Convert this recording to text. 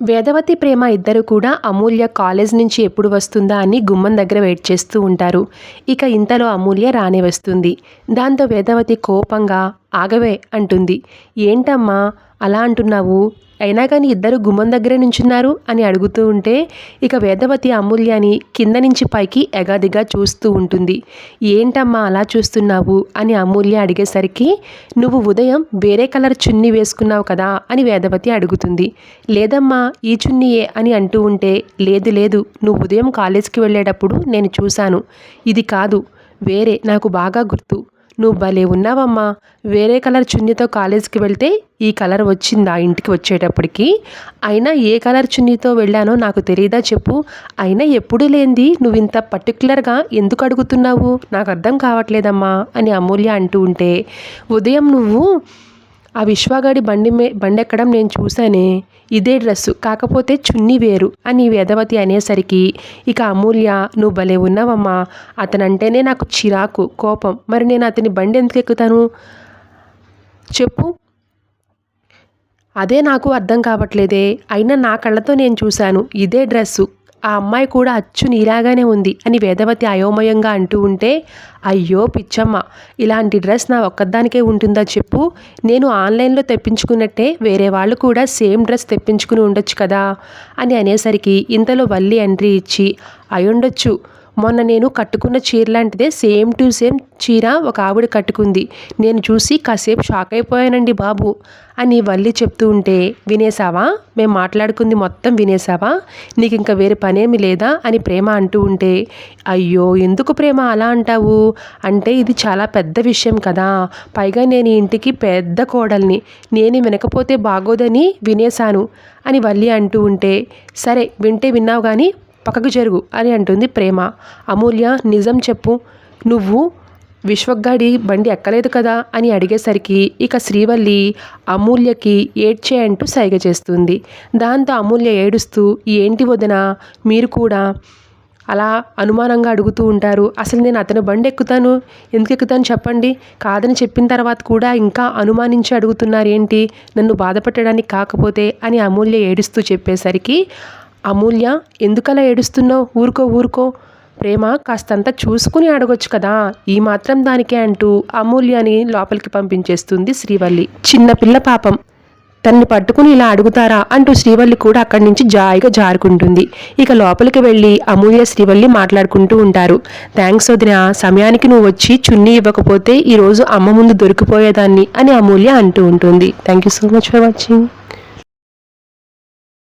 వేదవతి ప్రేమ ఇద్దరు కూడా అమూల్య కాలేజ్ నుంచి ఎప్పుడు వస్తుందా అని గుమ్మం దగ్గర వెయిట్ చేస్తూ ఉంటారు. ఇక ఇంతలో అమూల్య రానే వస్తుంది. దాంతో వేదవతి కోపంగా ఆగవే అంటుంది. ఏంటమ్మా అలా అంటున్నావు? అయినా కానీ ఇద్దరు గుమ్మం దగ్గరే నుంచున్నారు? అని అడుగుతూ ఉంటే ఇక వేదవతి అమూల్యాని కింద నుంచి పైకి ఎగాదిగా చూస్తూ ఉంటుంది. ఏంటమ్మా అలా చూస్తున్నావు? అని అమూల్య అడిగేసరికి నువ్వు ఉదయం వేరే కలర్ చున్నీ వేసుకున్నావు కదా? అని వేదవతి అడుగుతుంది. లేదమ్మా ఈ చున్నీయే అని అంటూ ఉంటే లేదు లేదు నువ్వు ఉదయం కాలేజీకి వెళ్ళేటప్పుడు నేను చూశాను. ఇది కాదు వేరే నాకు బాగా గుర్తు. నువ్వు భలే ఉన్నావమ్మా. వేరే కలర్ చున్నీతో కాలేజీకి వెళ్తే ఈ కలర్ వచ్చిందా ఇంటికి వచ్చేటప్పటికి? అయినా ఏ కలర్ చున్నీతో వెళ్ళానో నాకు తెలియదా చెప్పు. అయినా ఎప్పుడు లేనిది నువ్వు ఇంత పర్టికులర్గా ఎందుకు అడుగుతున్నావు? నాకు అర్థం కావట్లేదమ్మా అని అమూల్య అంటూ ఉంటే ఉదయం నువ్వు ఆ విశ్వగాడి బండి మే బండి ఎక్కడం నేను చూశానే. ఇదే డ్రెస్సు. కాకపోతే చున్నీ వేరు. అని వేదవతి అనేసరికి ఇక అమూల్య నువ్వు భలే ఉన్నావమ్మా. అతనంటేనే నాకు చిరాకు కోపం. మరి నేను అతని బండి ఎందుకు ఎక్కుతాను? చెప్పు. అదే నాకు అర్థం కావట్లేదే. అయినా నా కళ్ళతో నేను చూశాను. ఇదే డ్రెస్సు. ఆ అమ్మాయి కూడా అచ్చు నీలాగానే ఉంది అని వేదవతి అయోమయంగా అంటూ ఉంటే అయ్యో పిచ్చమ్మ ఇలాంటి డ్రెస్ నా ఒక్కదానికే ఉంటుందా చెప్పు. నేను ఆన్లైన్లో తెప్పించుకున్నట్టే వేరే వాళ్ళు కూడా సేమ్ డ్రెస్ తెప్పించుకుని ఉండొచ్చు కదా అని అనేసరికి ఇంతలో వల్లి ఎంట్రీ ఇచ్చి అయ్యుండొచ్చు. మొన్న నేను కట్టుకున్న చీర లాంటిదే సేమ్ టు సేమ్ చీర ఒక ఆవిడ కట్టుకుంది. నేను చూసి కాసేపు షాక్ అయిపోయానండి బాబు అని వల్లి చెప్తూ ఉంటే వినేసావా మేము మాట్లాడుకుంది మొత్తం వినేసావా నీకు ఇంకా వేరే పనేమి లేదా? అని ప్రేమ అంటూ ఉంటే అయ్యో ఎందుకు ప్రేమ అలా అంటావు? అంటే ఇది చాలా పెద్ద విషయం కదా. పైగా నేను ఇంటికి పెద్ద కోడల్ని. నేను వినకపోతే బాగోదని వినేశాను అని వల్లి అంటూ ఉంటే సరే వింటే విన్నావు కానీ పక్కకు జరుగు అని అంటుంది ప్రేమ. అమూల్య నిజం చెప్పు. నువ్వు విశ్వగాడి బండి ఎక్కలేదు కదా అని అడిగేసరికి ఇక శ్రీవల్లి అమూల్యకి ఏడ్చే అంటూ సైగ చేస్తుంది. దాంతో అమూల్య ఏడుస్తూ ఏంటి వదిన? మీరు కూడా అలా అనుమానంగా అడుగుతూ ఉంటారు. అసలు నేను అతని బండి ఎక్కుతాను? ఎందుకు ఎక్కుతాను చెప్పండి. కాదని చెప్పిన తర్వాత కూడా ఇంకా అనుమానించి అడుగుతున్నారు ఏంటి నన్ను బాధపెట్టడానికి కాకపోతే అని అమూల్య ఏడుస్తూ చెప్పేసరికి అమూల్య ఎందుకలా ఏడుస్తున్నావు? ఊరుకో ఊరుకో. ప్రేమ కాస్తంత చూసుకుని అడగొచ్చు కదా. ఈ మాత్రం దానికే అంటూ అమూల్యని లోపలికి పంపించేస్తుంది శ్రీవల్లి. చిన్నపిల్ల పాపం. తన్ని పట్టుకుని ఇలా అడుగుతారా అంటూ శ్రీవల్లి కూడా అక్కడి నుంచి జాయిగా జారుకుంటుంది. ఇక లోపలికి వెళ్ళి అమూల్య శ్రీవల్లి మాట్లాడుకుంటూ ఉంటారు. థ్యాంక్స్ వదిన సమయానికి నువ్వు వచ్చి చున్నీ ఇవ్వకపోతే ఈరోజు అమ్మ ముందు దొరికిపోయేదాన్ని అని అమూల్య అంటూ ఉంటుంది. Thank you so much for watching.